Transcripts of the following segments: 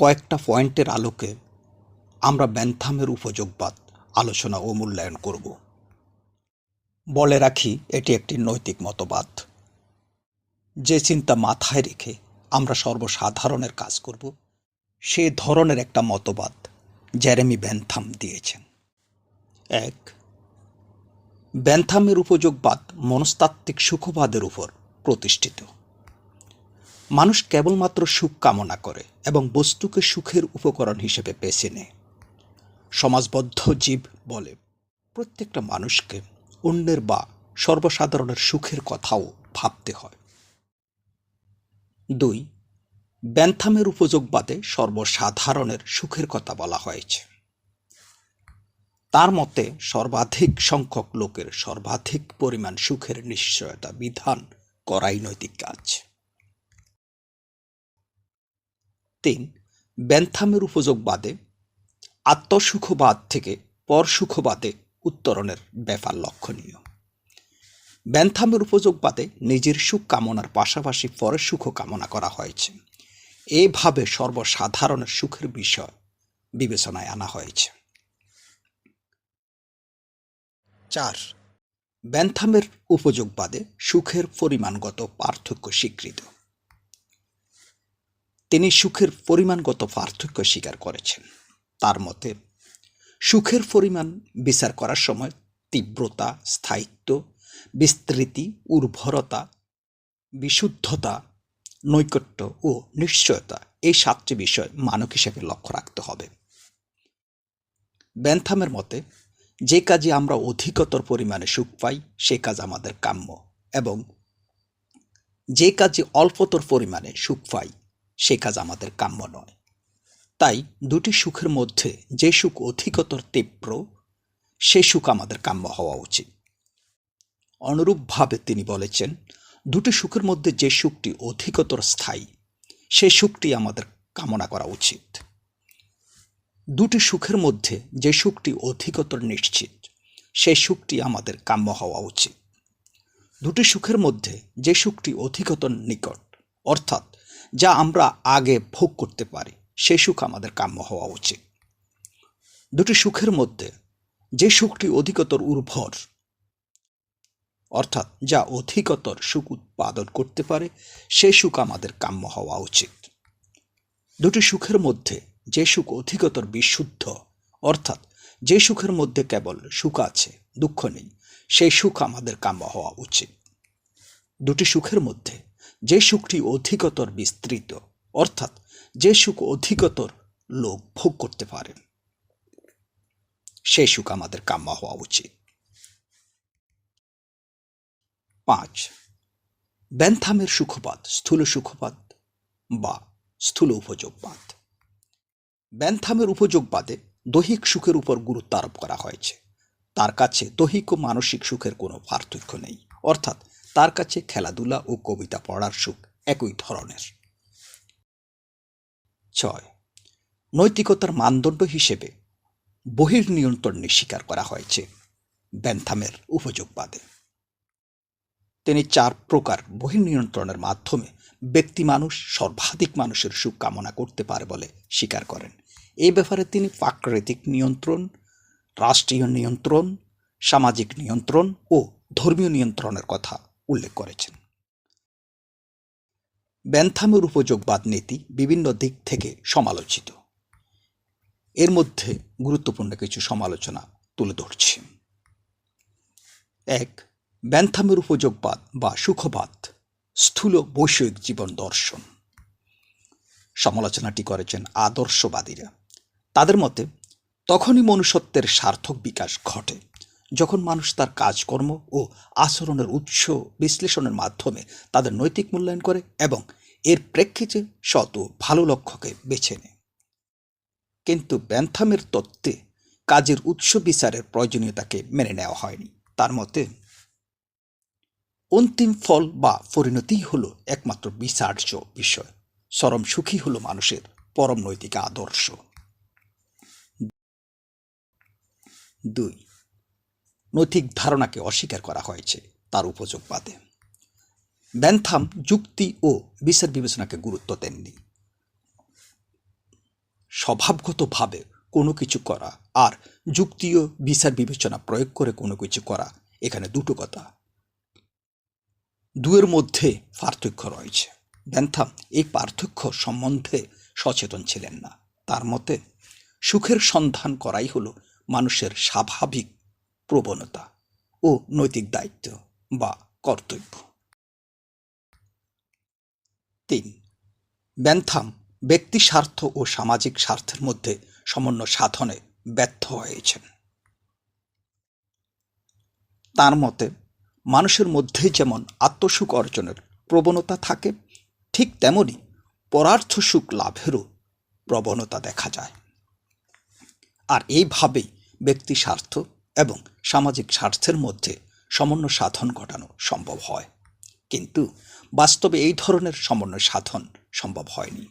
কয়েকটা পয়েন্টের আলোকে আমরা ব্যান্থামের উপযোগবাদ আলোচনা ও মূল্যায়ন করব। বলে রাখি, এটি একটি নৈতিক মতবাদ। যে চিন্তা মাথায় রেখে আমরা সর্বসাধারণের কাজ করব, সে ধরনের একটা মতবাদ জেরেমি ব্যান্থাম দিয়েছেন। এক, ব্যান্থামের উপযোগবাদ মনস্তাত্ত্বিক সুখবাদের উপর প্রতিষ্ঠিত। মানুষ কেবলমাত্র সুখ কামনা করে এবং বস্তুকে সুখের উপকরণ হিসেবে বেছে নেয়। সমাজবদ্ধ জীব বলে, প্রত্যেকটা মানুষকে অন্যের বা সর্বসাধারণের সুখের কথাও ভাবতে হয়। দুই, ব্যান্থামের উপযোগবাদে সর্বসাধারণের সুখের কথা বলা হয়েছে। তার মতে, সর্বাধিক সংখ্যক লোকের সর্বাধিক পরিমাণ সুখের নিশ্চয়তা বিধান করাই নৈতিক কাজ। তিন ব্যান্থামের উপযোগবাদে আত্মসুখবাদ থেকে পরসুখবাদে উত্তরণের ব্যাপার লক্ষণীয়। ব্যান্থামের উপযোগবাদে নিজের সুখ কামনার পাশাপাশি পরের সুখ কামনা করা হয়েছে। এভাবে সর্বসাধারণের সুখের বিষয় বিবেচনায় আনা হয়েছে। চার, ব্যান্থামের উপযোগবাদে সুখের পরিমাণগত পার্থক্য স্বীকৃত। তিনি সুখের পরিমাণগত পার্থক্য স্বীকার করেছেন। তার মতে, সুখের পরিমাণ বিচার করার সময় তীব্রতা, স্থায়িত্ব, বিস্তৃতি, উর্বরতা, বিশুদ্ধতা, নৈকট্য ও নিশ্চয়তা এই সাতটি বিষয় মানক হিসেবে লক্ষ্য রাখতে হবে। ব্যান্থামের মতে, যে কাজে আমরা অধিকতর পরিমাণে সুখ পাই, সে কাজ আমাদের কাম্য এবং যে কাজে অল্পতর পরিমাণে সুখ পাই সে কাজ আমাদের কাম্য নয়। তাই দুটি সুখের মধ্যে যে সুখ অধিকতর তীব্র, সে সুখ আমাদের কাম্য হওয়া উচিত। অনুরূপভাবে তিনি বলেছেন, দুটি সুখের মধ্যে যে সুখটি অধিকতর স্থায়ী, সে সুখটি আমাদের কামনা করা উচিত। দুটি সুখের মধ্যে যে সুখটি অধিকতর নিশ্চিত সেই সুখটি আমাদের কাম্য হওয়া উচিত। দুটি সুখের মধ্যে যে সুখটি অধিকতর নিকট, অর্থাৎ যা আমরা আগে ভোগ করতে পারি। সে সুখ আমাদের কাম্য হওয়া উচিত। দুটি সুখের মধ্যে যে সুখটি অধিকতর উর্বর, অর্থাৎ যা অধিকতর সুখ উৎপাদন করতে পারে, সে সুখ আমাদের কাম্য হওয়া উচিত। দুটি সুখের মধ্যে যে সুখ অধিকতর বিশুদ্ধ, অর্থাৎ যে সুখের মধ্যে কেবল সুখ আছে, দুঃখ নেই সেই সুখ আমাদের কাম্য হওয়া উচিত। দুটি সুখের মধ্যে যে সুখটি অধিকতর বিস্তৃত, অর্থাৎ যে সুখ অধিকতর লোক ভোগ করতে পারেন, সেই সুখ আমাদের কাম্য হওয়া উচিত। পাঁচ, ব্যান্থামের সুখপাত, স্থূল সুখপাত বা স্থূল উপযোগবাদ ব্যান্থামের উপযোগবাদে দৈহিক সুখের উপর গুরুত্ব আরোপ করা হয়েছে। তার কাছে দৈহিক ও মানসিক সুখের কোনো পার্থক্য নেই, অর্থাৎ তার কাছে খেলাধুলা ও কবিতা পড়ার সুখ একই ধরনের। ছয়। নৈতিকতার মানদণ্ড হিসেবে বহির্নিয়ন্ত্রণ স্বীকার করা হয়েছে ব্যান্থামের উপযোগবাদে। তিনি চার প্রকার বহির্নিয়ন্ত্রণের মাধ্যমে ব্যক্তি মানুষ সর্বাধিক মানুষের সুখ কামনা করতে পারে বলে স্বীকার করেন। এই ব্যাপারে তিনি প্রাকৃতিক নিয়ন্ত্রণ, রাষ্ট্রীয় নিয়ন্ত্রণ, সামাজিক নিয়ন্ত্রণ ও ধর্মীয় নিয়ন্ত্রণের কথা উল্লেখ করেছেন। ব্যান্থামের উপযোগবাদ নীতি বিভিন্ন দিক থেকে সমালোচিত। এর মধ্যে গুরুত্বপূর্ণ কিছু সমালোচনা তুলে ধরছি। এক, ব্যান্থামের উপযোগবাদ বা সুখবাদ, স্থূল বৈষয়িক জীবন দর্শন। সমালোচনাটি করেছেন আদর্শবাদীরা। তাদের মতে, তখনই মনুষ্যত্বের সার্থক বিকাশ ঘটে। যখন মানুষ তার কাজকর্ম ও আচরণের উৎস বিশ্লেষণের মাধ্যমে তাদের নৈতিক মূল্যায়ন করে এবং এর প্রেক্ষিতে শত ভালো লক্ষ্যকে বেছে নেয়। কিন্তু ব্যান্থামের তত্ত্বে কাজের উৎস বিচারের প্রয়োজনীয়তাকে মেনে নেওয়া হয়নি। তার মতে, অন্তিম ফল বা পরিণতিই হলো একমাত্র বিচার্য বিষয়। চরম সুখী হলো মানুষের পরম নৈতিক আদর্শ। দুই নৈতিক ধারণাকে অস্বীকার করা হয়েছে তার উপযোগ উপযোগবাদে ব্যান্থাম যুক্তি ও বিচার বিবেচনাকে গুরুত্ব দেননি। স্বভাবগতভাবে কোনো কিছু করা আর যুক্তিও বিচার বিবেচনা প্রয়োগ করে কোনো কিছু করা এখানে দুটো কথা। দুয়ের মধ্যে পার্থক্য রয়েছে। ব্যান্থাম এই পার্থক্য সম্বন্ধে সচেতন ছিলেন না। তার মতে, সুখের সন্ধান করাই হলো মানুষের স্বাভাবিক প্রবণতা ও নৈতিক দায়িত্ব বা কর্তব্য। তিন, ব্যান্থাম ব্যক্তি স্বার্থ ও সামাজিক স্বার্থের মধ্যে সমন্বয় সাধনে ব্যর্থ হয়েছেন। তার মতে, মানুষের মধ্যে যেমন আত্মসুখ অর্জনের প্রবণতা থাকে, ঠিক তেমনি পরার্থ সুখ লাভেরও প্রবণতা দেখা যায়। আর এইভাবেই ব্যক্তি স্বার্থ এবং সামাজিক স্বার্থের মধ্যে সমন্বয় সাধন ঘটানো সম্ভব হয়। কিন্তু বাস্তবে এই ধরনের সমন্বয় সাধন সম্ভব হয়নি।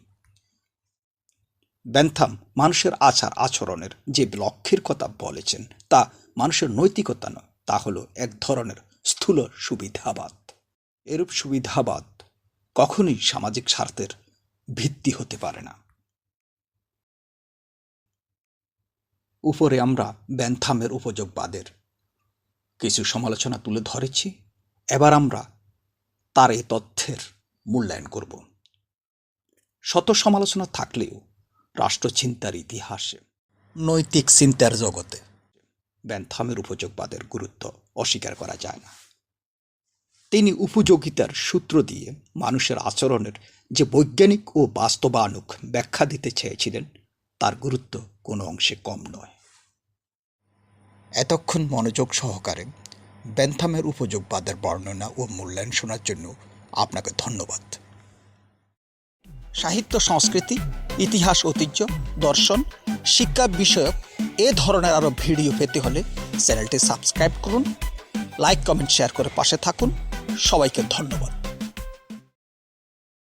ব্যান্থাম মানুষের আচার আচরণের যে লক্ষ্যের কথা বলেছেন, তা মানুষের নৈতিকতা নয়, তা হলো এক ধরনের স্থূল সুবিধাবাদ। এরূপ সুবিধাবাদ কখনোই সামাজিক স্বার্থের ভিত্তি হতে পারে না। উপরে আমরা ব্যান্থামের উপযোগবাদের কিছু সমালোচনা তুলে ধরেছি, এবার আমরা তার এই তথ্যের মূল্যায়ন করব। শত সমালোচনা থাকলেও রাষ্ট্রচিন্তার ইতিহাসে, নৈতিক চিন্তার জগতে ব্যান্থামের উপযোগবাদের গুরুত্ব অস্বীকার করা যায় না। তিনি উপযোগিতার সূত্র দিয়ে মানুষের আচরণের যে বৈজ্ঞানিক ও বাস্তবানুক ব্যাখ্যা দিতে চেয়েছিলেন তার গুরুত্ব কোনো অংশে কম নয়। এতক্ষণ মনোযোগ সহকারে ব্যান্থামের উপযোগবাদের বর্ণনা ও মূল্যায়ন শোনার জন্য আপনাকে ধন্যবাদ। সাহিত্য, সংস্কৃতি, ইতিহাস, ঐতিহ্য, দর্শন, শিক্ষা বিষয়ক এ ধরনের আরও ভিডিও পেতে হলে চ্যানেলটি সাবস্ক্রাইব করুন, লাইক, কমেন্ট, শেয়ার করে পাশে থাকুন। সবাইকে ধন্যবাদ।